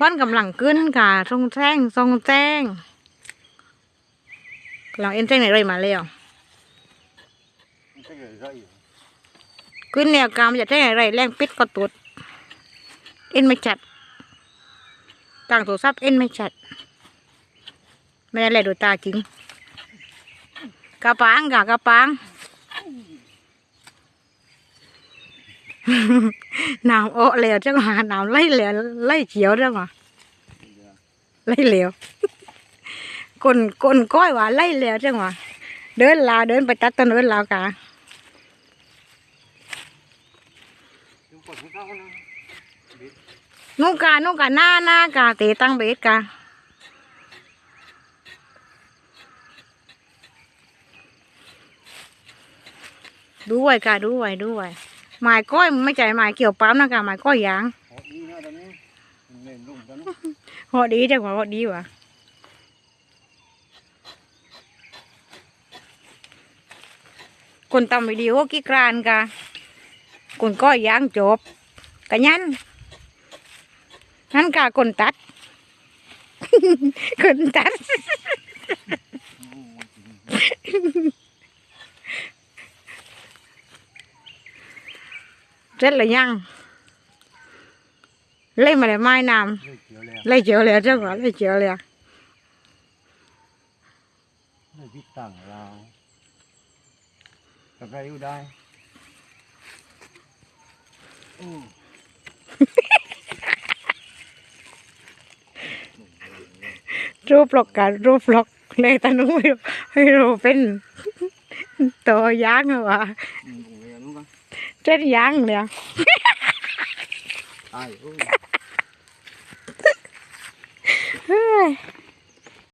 วันกำลังขึ้นค่ะทรงแจ้งทรงแจ้งกำลังเอ็นแจ้งไหนไรมาแล้วมันก็เลยได้อยู่ขึ้นแนวกรามจะแจ้งไหนไรแรงปิดก็ตุดเอ็นไม่จัดต่างโทรศัพท์เอ็นไม่จัด ไม่ได้แลดูตาจริงกระปังกะกระปัง หนาวโอะเหลวจังหวะหนาวไล่เหลวไล่เขียวจังหวะไล่เหลวกลกลก้อยว่าไล่เหลวจังหวะเดินลาเดินไปตัดต้นเดินลาวกะยังปลดไม่เข้านะนุ่งกานุ่งกาหน้าหน้ากาเตะตั้งเบสกาดูไว้กาดูไว้ดูไว้ หมายก้อยมันไม่ใจหมายเกี่ยวปั๊มนะกาหมายก้อยยางโอ้ดีนะตอนนี้มันเล่นลุ่มกันหอดีจังหวะหอดีว่ะคนทำวิดีโอกี่กรานกาคนก้อยยางจบกะยันนั่นกาคนตัด คนตัด เสร็จหรือยัง เล่นมาเลยไม้น้ เล่นเขียวแล้วำเล่นเจียวเลยเจ้าก่อนเล่ นเจียวเลยเล่นที่ต่างเราแต่ใครอยู่ได้โอ้รูปหลอกกันรูปหลอกเลยตานุไม่รู้ไม่รู้เป็นตัวยางเหรอ เจ็ดยางเลยตายโอ้เฮ้ย